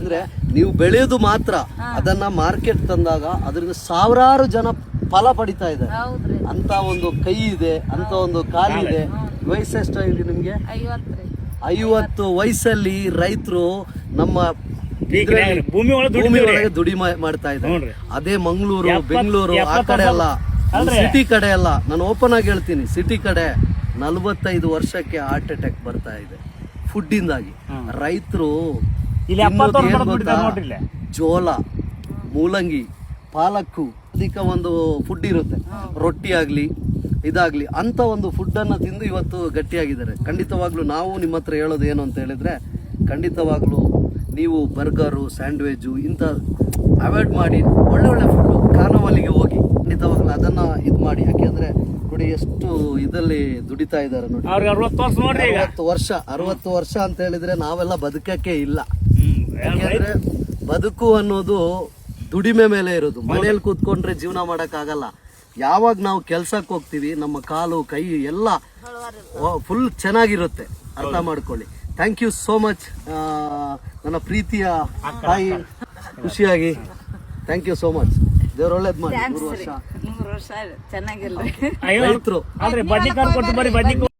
ಯಾಕೆಂದ್ರೆ ನೀವು ಬೆಳೆಯೋದು ಮಾತ್ರ ಅದನ್ನ ಮಾರ್ಕೆಟ್ ತಂದಾಗ ಅದರಿಂದ ಸಾವಿರಾರು ಜನ ಫಲ ಪಡಿತಾ ಇದ್ದಾರೆ. ಹೌದ್ರಿ. ಅಂತ ಒಂದು ಕೈ ಇದೆ ಅಂತ ಒಂದು ಕಾಲಿದೆ ವಯಸ್ಸೆಷ್ಟು ಇಲ್ಲಿ ನಿಮ್ಗೆ? ಐವತ್ತು ವಯಸ್ಸಲ್ಲಿ ರೈತರು ನಮ್ಮ ಭೂಮಿ ಒಳಗೆ ದುಡಿ ಮಾಡ್ತಾ ಇದ್ದಾರೆ. ಅದೇ ಮಂಗಳೂರು ಬೆಂಗಳೂರು ಆ ಕಡೆ ಅಲ್ಲ? ಸಿಟಿ ಕಡೆ ಅಲ್ಲ. ನಾನು ಓಪನ್ ಆಗಿ ಹೇಳ್ತೀನಿ. ಸಿಟಿ ಕಡೆ ನಲವತ್ತೈದು ವರ್ಷಕ್ಕೆ ಹಾರ್ಟ್ ಅಟ್ಯಾಕ್ ಬರ್ತಾ ಇದೆ. ಫುಡ್ ಇಂದಾಗಿ. ರೈತರು ಇಲ್ಲಿ ಎಪ್ಪತ್ತು ವರ್ಷ ಬರೋದು ಬಿಡ್ತಾರೆ ನೋಡ್ರಿ ಇಲ್ಲಿ. ಜೋಳ ಮೂಲಂಗಿ ಪಾಲಕ್ಕು ಅಧಿಕ ಒಂದು ಫುಡ್ ಇರುತ್ತೆ. ರೊಟ್ಟಿ ಆಗಲಿ ಇದಾಗ್ಲಿ ಅಂತ ಒಂದು ಫುಡ್ ಅನ್ನ ತಿಂದು ಇವತ್ತು ಗಟ್ಟಿಯಾಗಿದ್ದಾರೆ. ಖಂಡಿತವಾಗ್ಲೂ ನಾವು ನಿಮ್ಮ ಹತ್ರ ಹೇಳೋದು ಏನು ಅಂತ ಹೇಳಿದ್ರೆ ಖಂಡಿತವಾಗ್ಲೂ ನೀವು ಬರ್ಗರು ಸ್ಯಾಂಡ್ವಿಜು ಇಂಥ ಅವಾಯ್ಡ್ ಮಾಡಿ ಒಳ್ಳೆ ಒಳ್ಳೆ ಫುಡ್ಡು ಕಾರ್ನವಲ್ಲಿಗೆ ಹೋಗಿ ಖಂಡಿತವಾಗ್ಲೂ ಅದನ್ನ ಇದು ಮಾಡಿ. ಯಾಕೆಂದ್ರೆ ನೋಡಿ ಎಷ್ಟು ಇದರಲ್ಲಿ ದುಡಿತಾ ಇದ್ದಾರೆ ನೋಡಿ. ಅವ್ರಿಗೆ ಅರವತ್ತು ವರ್ಷ ನೋಡ್ರಿ ಈಗ. ಅರವತ್ತು ವರ್ಷ ಅರವತ್ತು ವರ್ಷ ಅಂತ ಹೇಳಿದ್ರೆ ನಾವೆಲ್ಲ ಬದುಕಕ್ಕೆ ಇಲ್ಲ. ಯಾಕೆಂದ್ರೆ ಬದುಕು ಅನ್ನೋದು ದುಡಿಮೆ ಮೇಲೆ ಇರೋದು. ಮನೇಲಿ ಕೂತ್ಕೊಂಡ್ರೆ ಜೀವನ ಮಾಡೋಕ್ಕಾಗಲ್ಲ. ಆಗಲ್ಲ ಯಾವಾಗ ನಾವು ಕೆಲ್ಸಕ್ಕೆ ಹೋಗ್ತೀವಿ ನಮ್ಮ ಕಾಲು ಕೈ ಎಲ್ಲ ಫುಲ್ ಚೆನ್ನಾಗಿರುತ್ತೆ. ಅರ್ಥ ಮಾಡ್ಕೊಳ್ಳಿ. ಥ್ಯಾಂಕ್ ಯು ಸೋ ಮಚ್ ನನ್ನ ಪ್ರೀತಿಯ ತಾಯಿ. ಖುಷಿಯಾಗಿ. ಥ್ಯಾಂಕ್ ಯು ಸೋ ಮಚ್ ದೇವ್ರ ಒಳ್ಳೇದ್ ಮಾಡಿ. ಮೂರು ವರ್ಷ. ಮೂರು ವರ್ಷ ಚೆನ್ನಾಗಿಲ್ಲ ರೈತರು. ಬಡ್ಡಿ ಕೊಟ್ಟು ಬರೀ ಬಡ್ಡಿ